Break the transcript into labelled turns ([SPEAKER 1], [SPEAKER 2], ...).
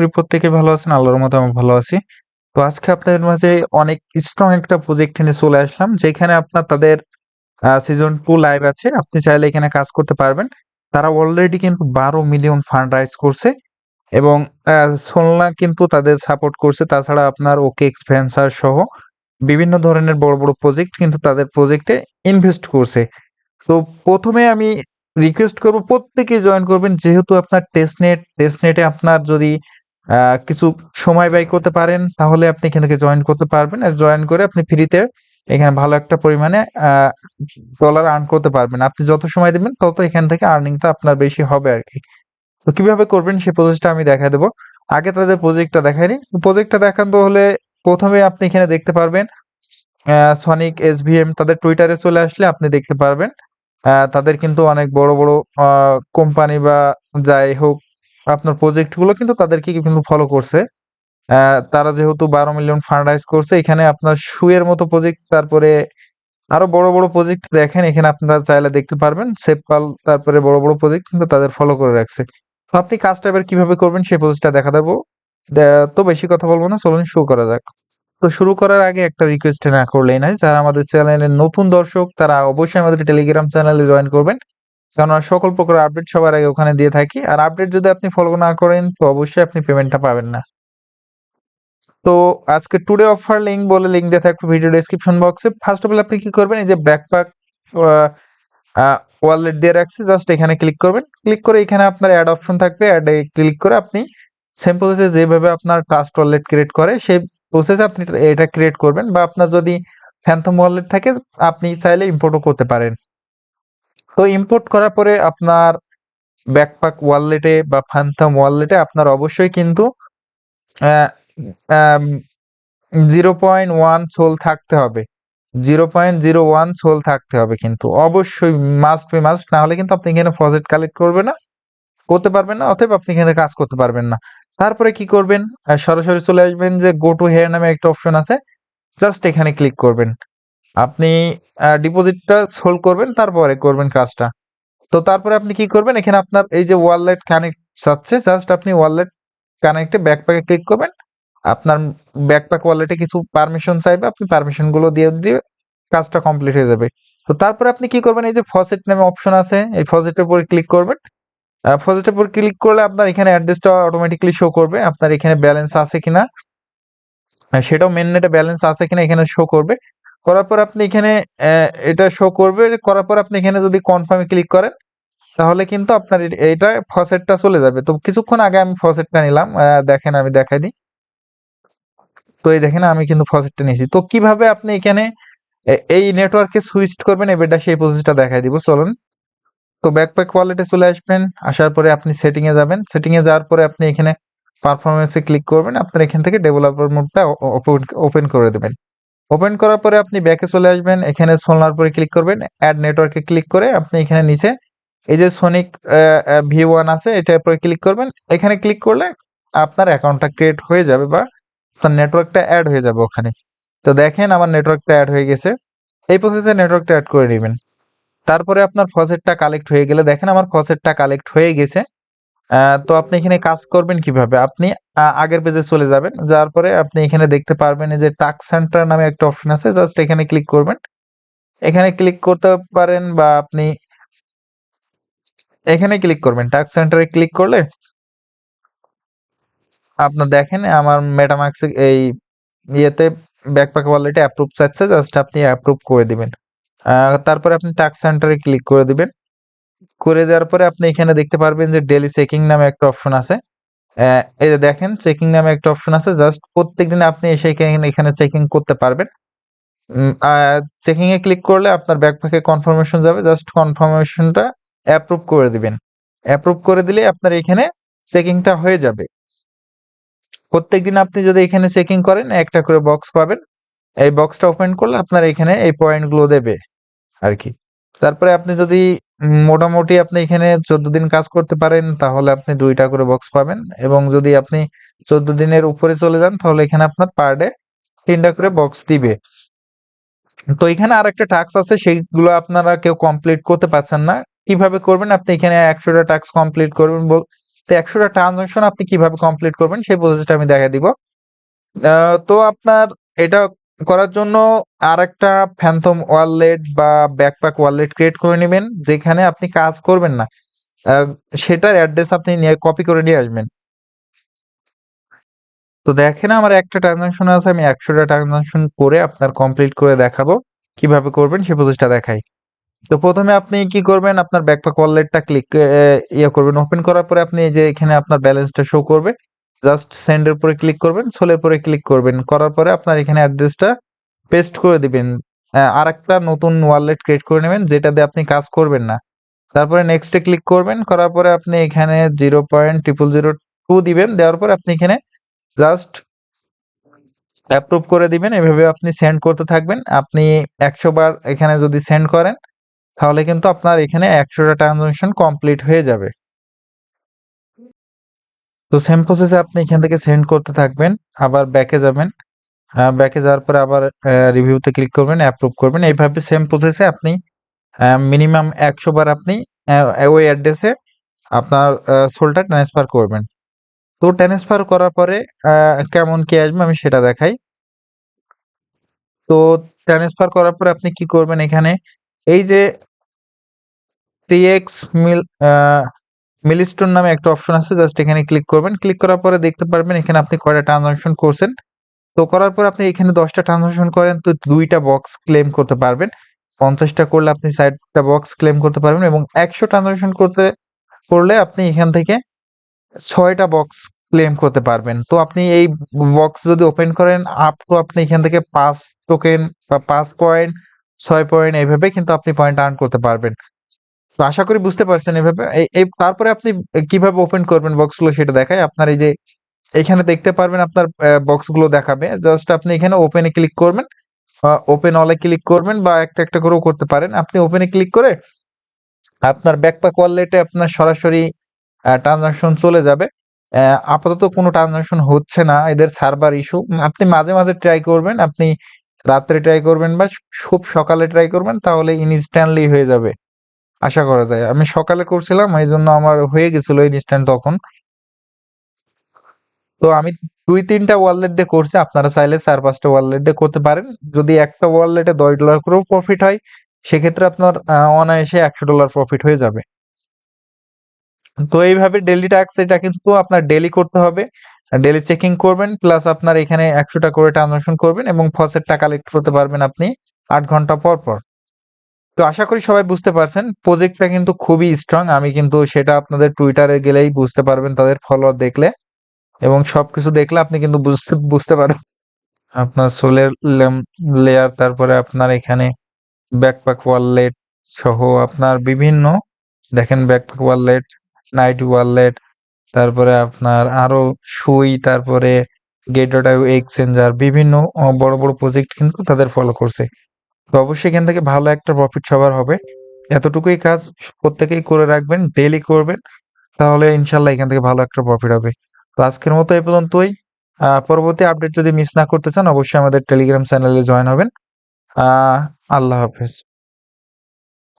[SPEAKER 1] করি প্রত্যেকে ভালো আছেন, আল্লাহর মতো আমি ভালো আছি। তো আজকে আপনাদের মাঝে অনেক স্ট্রং একটা প্রজেক্ট নিয়ে চলে আসলাম, যেখানে আপনার তাদের সিজন টু লাইভ আছে, আপনি চাইলে এখানে কাজ করতে পারবেন। তারা অলরেডি কিন্তু বারো মিলিয়ন ফান্ড রাইজ করছে এবং সোলনা কিন্তু তাদের সাপোর্ট করছে, তাছাড়া আপনার ওকে এক্সপেন্সার সহ বিভিন্ন ধরনের বড় বড় প্রজেক্ট কিন্তু তাদের প্রজেক্টে ইনভেস্ট করছে। তো প্রথমে আমি রিকোয়েস্ট করব, প্রত্যেকে জয়েন করবেন, যেহেতু আপনার টেস্ট নেট টেস্ট নেটে আপনার যদি কিছু সময় ব্যয় করতে পারেন, তাহলে আপনি এখান থেকে জয়েন করতে পারবেন। আর জয়েন করে আপনি ফ্রিতে এখানে ভালো একটা পরিমাণে ডলার আর্ন করতে পারবেন। আপনি যত সময় দেবেন, তত এখান থেকে আর্নিংটা আপনার বেশি হবে আর কি। তো কীভাবে করবেন, সেই প্রসেসটা আমি দেখা দেবো। আগে তাদের প্রজেক্টটা দেখাইনি প্রজেক্টটা দেখানো হলে প্রথমে আপনি এখানে দেখতে পারবেন সনিক এসভিএম তাদের টুইটারে চলে আসলে আপনি দেখতে পারবেন। তাদের কিন্তু অনেক বড় বড় কোম্পানি বা যাই হোক আপনার প্রজেক্টগুলো কিন্তু তাদেরকে কিন্তু ফলো করছে। তারা যেহেতু বারো মিলিয়ন ফান্ড রাইজ করছে, এখানে আপনার শুয়ের মতো প্রজেক্ট তারপরে আরও বড় বড় প্রজেক্ট দেখেন, এখানে আপনারা চাইলে দেখতে পারবেন। সেপকাল তারপরে বড় বড় প্রজেক্ট কিন্তু তাদের ফলো করে রাখছে। তো আপনি কাজটা এবার কীভাবে করবেন সেই প্রসেসটা দেখা দেবো। তো বেশি কথা বলব না, চলুন শুরু করা যাক। তো শুরু করার আগে একটা রিকোয়েস্ট না করলেই নয়, যারা আমাদের চ্যানেলের নতুন দর্শক, তারা অবশ্যই আমাদের টেলিগ্রাম চ্যানেলে জয়েন করবেন। কারণ সকল প্রকার আপডেট সবার আগে ওখানে দিয়ে থাকি। আর আপডেট যদি আপনি ফলো না করেন, তো অবশ্যই আপনি পেমেন্টটা পাবেন না। তো আজকে টুডে অফার লিঙ্ক বলে লিঙ্ক দিয়ে থাকবে ভিডিও ডেসক্রিপশন বক্সে ফার্স্ট অফ অল আপনি কি করবেন? এই যে ব্যাকপ্যাক ওয়ালেট দিয়ে রাখছি। জাস্ট এখানে ক্লিক করবেন। ক্লিক করে এখানে আপনার অ্যাড অপশন থাকবে। অ্যাডে ক্লিক করে আপনি সেম প্রসেসে যেভাবে আপনার ট্রাস্ট ওয়ালেট ক্রিয়েট করে, সেই প্রসেসে আপনি এটা ক্রিয়েট করবেন। বা আপনার যদি ফ্যান্থম ওয়ালেট থাকে, আপনি চাইলে ইম্পোর্টও করতে পারেন। তো ইম্পোর্ট করার পরে আপনার ব্যাকপ্যাক ওয়ালেটে বা ফ্যান্থম ওয়ালেটে আপনার অবশ্যই কিন্তু জিরো পয়েন্ট ওয়ান সোল থাকতে হবে। Zero point zero one SOL থাকতে হবে কিন্তু। অবশ্যই মাস্ট বি মাস্ট না হলে কিন্তু আপনি এখানে ফজেট কালেক্ট করবে না, করতে পারবেন না, অতএব আপনি এখানে কাজ করতে পারবেন না। তারপরে কি করবেন? সরাসরি চলে আসবেন যে গো টু হেয়ার নামে একটা অপশন আছে জাস্ট এখানে ক্লিক করবেন। আপনি ডিপোজিটটা সোল করবেন, তারপরে করবেন কাজটা। তো তারপরে আপনি কি করবেন? এখানে আপনার এই যে ওয়ালেট কানেক্ট চাচ্ছে জাস্ট আপনি ওয়ালেট কানেক্টে ব্যাকপ্যাকে ক্লিক করবেন। আপনার ব্যাকপ্যাক ওয়ালেটে কিছু পারমিশন চাইবে, আপনি পারমিশনগুলো দিয়ে দিয়ে কাজটা কমপ্লিট হয়ে যাবে। তো তারপরে আপনি কি করবেন? এই যে ফসেট নামে অপশন আছে, এই ফসেটের উপরে ক্লিক করবেন। ফসেটের উপর ক্লিক করলে আপনার এখানে অ্যাড্রেসটা অটোমেটিকলি শো করবে, আপনার এখানে ব্যালেন্স আছে কিনা। সেটাও মেন নেটে ব্যালেন্স আছে কিনা এখানে শো করবে। করার পর আপনি এখানে এটা শো করবে করার পর আপনি এখানে যদি কনফার্মে ক্লিক করেন, তাহলে কিন্তু আপনার এটা ফসেটটা চলে যাবে। তো কিছুক্ষণ আগে আমি ফসেটটা নিলাম দেখেন আমি দেখাই দিই। তো এই দেখেন আমি কিন্তু ফসেটটা নিয়েছি। তো কীভাবে আপনি এখানে এই নেটওয়ার্কে সুইচ করবেন এবারটা সেই প্রসেসটা দেখাই দিব। চলুন। তো ব্যাকপ্যাক ওয়ালেটে চলে আসবেন, আসার পরে আপনি সেটিং এ যাবেন। সেটিংয়ে যাওয়ার পরে আপনি এখানে পারফরমেন্সে ক্লিক করবেন। আপনার এখান থেকে ডেভেলপার মোডটা ওপেন করে দেবেন। ওপেন করার পরে আপনি ব্যাকে চলে আসবেন। এখানে সোলনার পরে ক্লিক করবেন। অ্যাড নেটওয়ার্কে ক্লিক করে আপনি এখানে নিচে এই যে সোনিক ভি ওয়ান আছে এটার পরে ক্লিক করবেন। এখানে ক্লিক করলে আপনার অ্যাকাউন্টটা ক্রিয়েট হয়ে যাবে বা আপনার নেটওয়ার্কটা অ্যাড হয়ে যাবে ওখানে। তো দেখেন আমার নেটওয়ার্কটা অ্যাড হয়ে গেছে। এই প্রসেসে নেটওয়ার্কটা অ্যাড করে নেবেন। তারপরে আপনার ফসেটটা কালেক্ট হয়ে গেলে দেখেন আমার ফসেটটা কালেক্ট হয়ে গেছে। তো আপনি এখানে কাজ করবেন কীভাবে? আপনি আগের পেজে চলে যাবেন, যাওয়ার পরে আপনি এখানে দেখতে পারবেন যে টাক্স সেন্টার নামে একটা অপশন আছে জাস্ট এখানে ক্লিক করবেন। এখানে ক্লিক করতে পারেন বা আপনি এখানে ক্লিক করবেন টাক্স সেন্টারে ক্লিক করলে আপনার দেখেন আমার মেটামাক্স এই ইয়েতে ব্যাকপ্যাক ওয়ালেটে অ্যাপ্রুভ চাচ্ছে জাস্ট আপনি অ্যাপ্রুভ করে দিবেন। তারপরে আপনি টাক্স সেন্টারে ক্লিক করে দিবেন। করে দেওয়ার পরে আপনি এখানে দেখতে পারবেন যে ডেলি চেকিং নামে একটা অপশন আছে। এই যে দেখেন চেকিং নামে একটা অপশন আছে। জাস্ট প্রত্যেকদিন আপনি এসে এখানে এখানে চেকিং করতে পারবেন। চেকিং এ ক্লিক করলে আপনার ব্যাকপ্যাকে কনফার্মেশন যাবে। জাস্ট কনফার্মেশনটা অ্যাপ্রুভ করে দিবেন। অ্যাপ্রুভ করে দিলে আপনার এখানে চেকিংটা হয়ে যাবে। প্রত্যেকদিন আপনি যদি এখানে চেকিং করেন, একটা করে বক্স পাবেন। এই বক্সটা ওপেন করলে আপনার এখানে এই পয়েন্টগুলো দেবে আর কি। তারপরে আপনি যদি মোটামুটি আপনি এখানে চোদ্দ দিন কাজ করতে পারেন, তাহলে আপনি দুইটা করে বক্স পাবেন। এবং যদি আপনি চোদ্দ দিনের উপরে চলে যান, তাহলে এখানে আপনার পার ডে তিনটা করে বক্স দিবে। তো এখানে আর একটা টাস্ক আছে, সেইগুলো আপনারা কেউ কমপ্লিট করতে পারছেন না। কীভাবে করবেন? আপনি এখানে একশোটা টাস্ক কমপ্লিট করবেন বল- তো একশোটা ট্রানজাকশন আপনি কীভাবে কমপ্লিট করবেন, সেই প্রসেসটা আমি দেখা দিব। তো আপনার এটা করার জন্য আর একটা ফ্যান্থম ওয়ালেট বা ব্যাকপ্যাক ওয়ালেট ক্রিয়েট করে নেবেন, যেখানে আপনি কাজ করবেন না। সেটার অ্যাড্রেস আপনি নিয়ে কপি করে নিয়ে আসবেন। তো দেখেন আমার একটা ট্রানজাকশন আছে, আমি একশোটা ট্রানজাকশন করে আপনার কমপ্লিট করে দেখাবো। কীভাবে করবেন সে প্রসেসটা দেখাই। তো প্রথমে আপনি কি করবেন, আপনার ব্যাকপ্যাক ওয়ালেটটা ক্লিক ইয়ে করবেন। ওপেন করার পরে আপনি যে এখানে আপনার ব্যালেন্সটা শো করবে। জাস্ট সেন্ডের উপরে ক্লিক করবেন সোলের উপরে ক্লিক করবেন। করার পরে আপনার এখানে অ্যাড্রেসটা পেস্ট করে দিবেন। আর একটা নতুন ওয়ালেট ক্রিয়েট করে নেবেন, যেটা দিয়ে আপনি কাজ করবেন না। তারপরে নেক্সটে ক্লিক করবেন, করার পরে আপনি এখানে zero point triple zero two দিবেন। দেওয়ার পরে আপনি এখানে জাস্ট অ্যাপ্রুভ করে দিবেন। এভাবে আপনি সেন্ড করতে থাকবেন। আপনি একশো বার এখানে যদি সেন্ড করেন, তাহলে কিন্তু আপনার এখানে একশোটা ট্রানজাকশন কমপ্লিট হয়ে যাবে। তো সেম প্রসেসে আপনি এখান থেকে সেন্ড করতে থাকবেন, আবার ব্যাকে যাবেন। ব্যাকে যাওয়ার পরে আবার রিভিউতে ক্লিক করবেন অ্যাপ্রুভ করবেন। এইভাবে সেম প্রসেসে আপনি মিনিমাম একশো বার আপনি ওই অ্যাড্রেসে আপনার সোলটা ট্রান্সফার করবেন। তো ট্রান্সফার করার পরে কেমন কি আসবে আমি সেটা দেখাই। তো ট্রান্সফার করার পরে আপনি কি করবেন এখানে? এই যে টিএক্স মিল মিলিস্টোন নামে একটা অপশন আছে জাস্ট এখানে ক্লিক করবেন। ক্লিক করার পরে দেখতে পারবেন এখানে আপনি কয়টা ট্রানজাকশন করছেন। তো করার পর আপনি এখানে দশটা ট্রানজাকশন করেন, তো দুইটা বক্স ক্লেম করতে পারবেন। পঞ্চাশটা করলে আপনি ষাটটা বক্স ক্লেম করতে পারবেন এবং একশো ট্রানজাকশন করতে, করলে আপনি এখান থেকে ছয়টা বক্স ক্লেম করতে পারবেন। তো আপনি এই বক্স যদি ওপেন করেন আপ টু আপনি এখান থেকে পাঁচ টোকেন বা পাঁচ পয়েন্ট ছয় পয়েন্ট এইভাবে কিন্তু আপনি পয়েন্ট আর্ন করতে পারবেন। তো আশা করি বুঝতে পারছেন এভাবে। এই- তারপরে আপনি কীভাবে ওপেন করবেন বক্সগুলো সেটা দেখায় আপনার এই যে এখানে দেখতে পারবেন আপনার বক্সগুলো দেখাবে। জাস্ট আপনি এখানে ওপেনে ক্লিক করবেন। ওপেন অলে ক্লিক করবেন বা একটা একটা করেও করতে পারেন। আপনি ওপেনে ক্লিক করে আপনার ব্যাকপ্যাক ওয়ালেটে আপনার সরাসরি ট্রানজাকশন চলে যাবে। আপাতত কোনো ট্রানজাকশন হচ্ছে না। এদের সার্ভার ইস্যু আপনি মাঝে মাঝে ট্রাই করবেন। আপনি রাত্রে ট্রাই করবেন বা খুব সকালে ট্রাই করবেন, তাহলে ইনস্ট্যান্টলি হয়ে যাবে। আশা করা যায়। আমি সকালে করছিলাম এই জন্য আমার হয়ে গেছিল ইনস্ট্যান্ট তখন। তো আমি দুই, তিনটা ওয়ালেট দিয়ে করছি, আপনারা চাইলে চার, পাঁচটা ওয়ালেট দিয়ে করতে পারেন। যদি একটা ওয়ালেটে দশ ডলার করেও প্রফিট হয়, সেক্ষেত্রে আপনার অনায়াসে একশো ডলার প্রফিট হয়ে যাবে। তো এইভাবে ডেলি ট্যাক্স এটা কিন্তু আপনার ডেলি করতে হবে। ডেলি চেকিং করবেন প্লাস আপনার এখানে একশোটা করে ট্রানজাকশন করবেন এবং ফসের টাকা কালেক্ট করতে পারবেন আপনি আট ঘণ্টা পর পর। তো আশা করি সবাই বুঝতে পারছেন। প্রজেক্টটা কিন্তু খুবই স্ট্রং আমি কিন্তু সেটা আপনাদের টুইটারে গেলেই বুঝতে পারবেন তাদের ফলোয়ার দেখলে। এবং সবকিছু দেখলে আপনি কিন্তু বুঝতে বুঝতে পারবেন। আপনার সোলের লেয়ার তারপরে আপনার এখানে ব্যাকপ্যাক ওয়ালেট সহ আপনার বিভিন্ন, দেখেন ব্যাকপ্যাক ওয়ালেট নাইট ওয়ালেট তারপরে আপনার আরও সুই, তারপরে গেটওয়ে এক্সচেঞ্জার বিভিন্ন, বড় বড় প্রজেক্ট কিন্তু তাদের ফলো করছে। তো অবশ্যই এখান থেকে ভালো একটা প্রফিট সবার হবে। এতটুকুই কাজ, প্রত্যেকেই করে রাখবেন ডেইলি করবেন, তাহলে ইনশাল্লাহ এখান থেকে ভালো একটা প্রফিট হবে। তো আজকের মতো এই পর্যন্তই। পরবর্তী আপডেট যদি মিস না করতে চান, অবশ্যই আমাদের টেলিগ্রাম চ্যানেলে জয়েন হবেন। আল্লাহ হাফেজ।